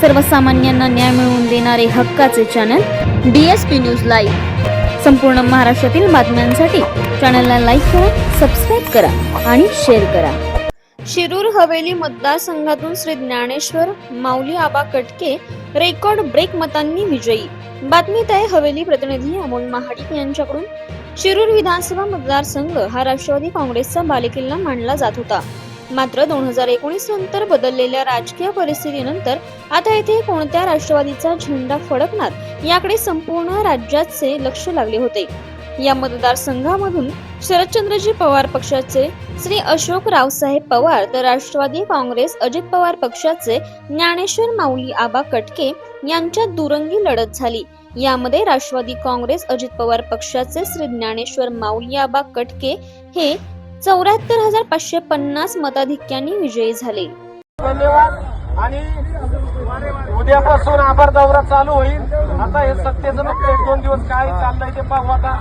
सर्वसामान्यांना न्याय मिळवून देणारे हक्काचे channel D S P news live संपूर्ण महाराष्ट्रातील बातम्यांसाठी चॅनलला लाईक करा सबस्क्राईब करा आणि शेअर करा. शिरूर हवेली मतदारसंघातून श्री ज्ञानेश्वर माऊली आबा कटके रेकॉर्ड ब्रेक मतांनी विजयी. बातमीत आहे हवेली प्रतिनिधी अमोल महाडिक यांच्याकडून. शिरूर विधानसभा मतदारसंघ हा राष्ट्रवादी काँग्रेसचा बालेकिल्ला मानला जात होता. मात्र दोन हजार एकोणीस नंतर बदललेल्या राजकीय परिस्थितीनंतर आता येथे कोणत्या राष्ट्रवादीचा झेंडा फडकणार याकडे संपूर्ण राज्याचे लक्ष लागले होते. या मतदारसंघामधून शरदचंद्रजी पवार पक्षाचे श्री अशोक रावसाहेब पवार तर राष्ट्रवादी काँग्रेस अजित पवार पक्षाचे ज्ञानेश्वर माऊली आबा कटके यांच्यात दुरंगी लढत झाली. यामध्ये राष्ट्रवादी काँग्रेस अजित पवार पक्षाचे श्री ज्ञानेश्वर माऊली आबा कटके हे चौऱ्याहत्तर हजार पाचशे पन्नास मताधिक्यांनी विजयी झाले. धन्यवाद. आणि उद्यापासून आभार दौरा चालू होईल. आता हे सत्तेचं एक दोन दिवस काय चाललंय ते पाहू आता.